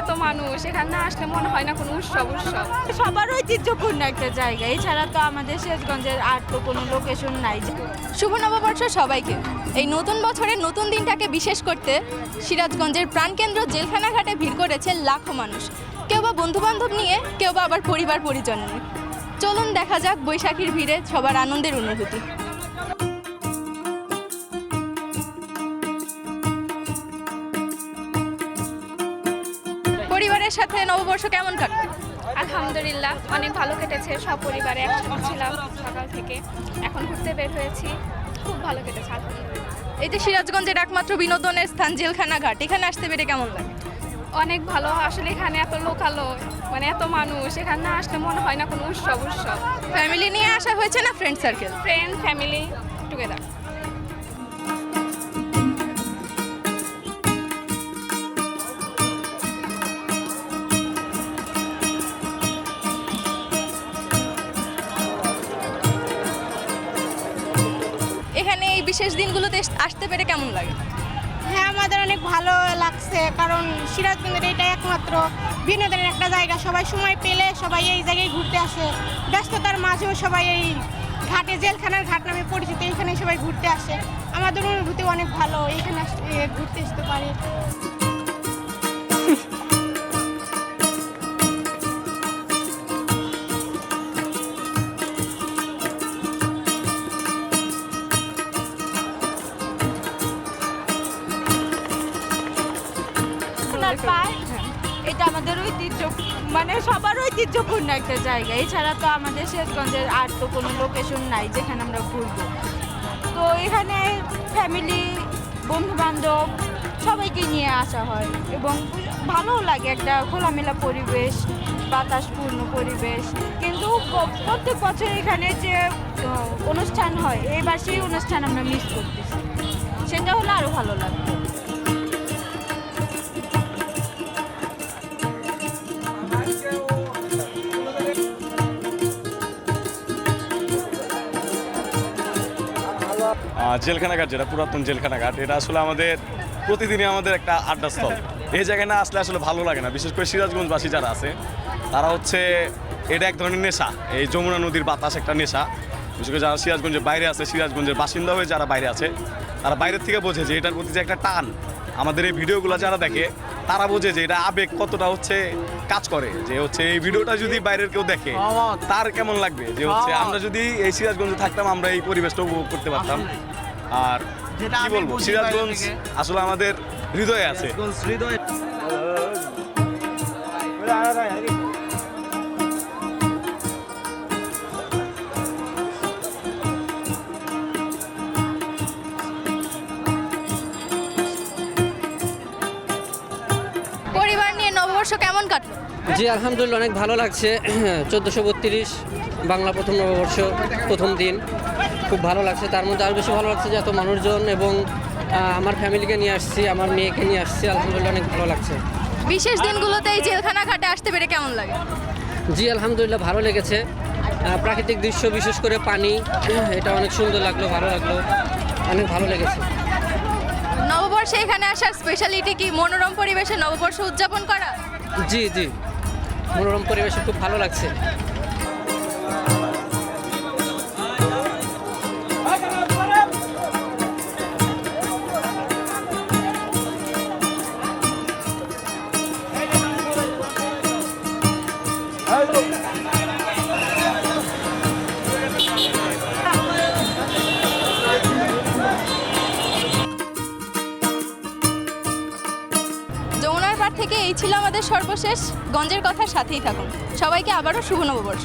এত মানুষ, এখানে না আসলে মনে হয় না কোনো উৎসব উৎসব। সবার ঐতিহ্যপূর্ণ একটা জায়গা। এছাড়া তো আমাদের শেষগঞ্জের আর তো কোনো লোকেশন নাই শুভ নববর্ষ সবাইকে। এই নতুন বছরের নতুন দিনটাকে বিশেষ করতে সিরাজগঞ্জের প্রাণকেন্দ্র জেলখানাঘাটে ভিড় করেছে লাখো মানুষ। কেউ বা বন্ধুবান্ধব নিয়ে, কেউ বা আবার পরিবার পরিজন নিয়ে। চলুন দেখা যাক বৈশাখীর ভিড়ে সবার আনন্দের অনুভূতি। পরিবারের সাথে নববর্ষ কেমন কাটবে আলহামদুলিল্লাহ অনেক ভালো কেটেছে সব পরিবারে একসাথে ছিলাম সকাল থেকে। এখন ঘুরতে বের হয়েছি খুব ভালো কেটেছে আলহামদুলিল্লাহ। এই যে সিরাজগঞ্জের একমাত্র বিনোদনের স্থান জেলখানা ঘাট এখানে আসতে পেরে কেমন লাগে? অনেক ভালো আসলে এখানে এত লোকালো মানে এত মানুষ এখানে না আসলে মনে হয় না কোনো উৎসব উৎসব। ফ্যামিলি নিয়ে আসা হয়েছে না friend circle friend family together বিশেষ দিনগুলোতে আসতে পেরে কেমন লাগে? হ্যাঁ আমাদের অনেক ভালো লাগছে, কারণ সিরাজগঞ্জের এটা একমাত্র বিনোদনের একটা জায়গা। সবাই সময় পেলে সবাই এই জায়গায় ঘুরতে আসে। ব্যস্ততার মাঝেও সবাই এই ঘাটে, জেলখানার ঘাট নামে পরিচিত এখানে সবাই ঘুরতে আসে। আমাদের অনুভূতি অনেক ভালো এখানে ঘুরতে আসতে পারে। পার্ক এটা আমাদের ঐতিহ্য মানে সবার ঐতিহ্যপূর্ণ একটা জায়গা। এছাড়া তো আমাদের শেষগঞ্জের আর তো কোনো লোকেশন নাই যেখানে আমরা ঘুরবো। তো এখানে ফ্যামিলি বন্ধু বান্ধব সবাইকে নিয়ে আসা হয় এবং ভালোও লাগে একটা খোলামেলা পরিবেশ, বাতাসপূর্ণ পরিবেশ। কিন্তু প্রত্যেক বছর এখানে যে অনুষ্ঠান হয় এবার সেই অনুষ্ঠান আমরা মিস করতেছি। সেটা হলে আরও ভালো লাগবে জেলখানা ঘাট যেটা পুরাতন জেলখানা ঘাট এটা আসলে আমাদের প্রতিদিনই আমাদের একটা আড্ডাস্থল। এই জায়গায় না আসলে আসলে ভালো লাগে না বিশেষ করে সিরাজগঞ্জবাসী যারা আছে তারা হচ্ছে এটা এক ধরনের নেশা এই যমুনা নদীর বাতাস একটা নেশা। বিশেষ করে যারা সিরাজগঞ্জের বাইরে আছে সিরাজগঞ্জের বাসিন্দা হয়ে যারা বাইরে আছে তারা বাইরের থেকে বোঝে যে এটার প্রতি যে একটা টান। আমাদের এই ভিডিওগুলো যারা দেখে তারা বোঝে যে এটা আবেগ কতটা হচ্ছে কাজ করে। যে হচ্ছে এই ভিডিওটা যদি বাইরের কেউ দেখে তার কেমন লাগবে? যে হচ্ছে আমরা যদি এই সিরাজগঞ্জে থাকতাম আমরা এই পরিবেশটা উপভোগ করতে পারতাম। আর কি বলব সিরাজগঞ্জ আসলে আমাদের হৃদয়ে আছে। পরিবার নিয়ে নববর্ষ কেমন কাটলো? জি আলহামদুলিল্লাহ অনেক ভালো লাগছে। চোদ্দোশো বত্রিশ বাংলা প্রথম নববর্ষ প্রথম দিন। খুব ভালো লাগছে। তার মধ্যে আরও বেশি ভালো লাগছে যে এত মানুষজন এবং আমার ফ্যামিলিকে নিয়ে আসছি আমার মেয়েকে নিয়ে আসছি। আলহামদুলিল্লাহ অনেক ভালো লাগছে। বিশেষ দিনগুলোতে এই জেলখানা ঘাটে আসতে পেরে কেমন লাগে? জি আলহামদুলিল্লাহ ভালো লেগেছে। প্রাকৃতিক দৃশ্য বিশেষ করে পানি এটা অনেক সুন্দর লাগল ভালো লাগল। অনেক ভালো লেগেছে। নববর্ষে এখানে আসার স্পেশালিটি কি মনোরম পরিবেশে নববর্ষ উদযাপন করা? জি জি। মনোরম পরিবেশে খুব ভালো লাগছে। থেকে এই ছিল আমাদের সর্বশেষ গঞ্জের কথা সাথেই থাকুন। সবাইকে আবারও শুভ নববর্ষ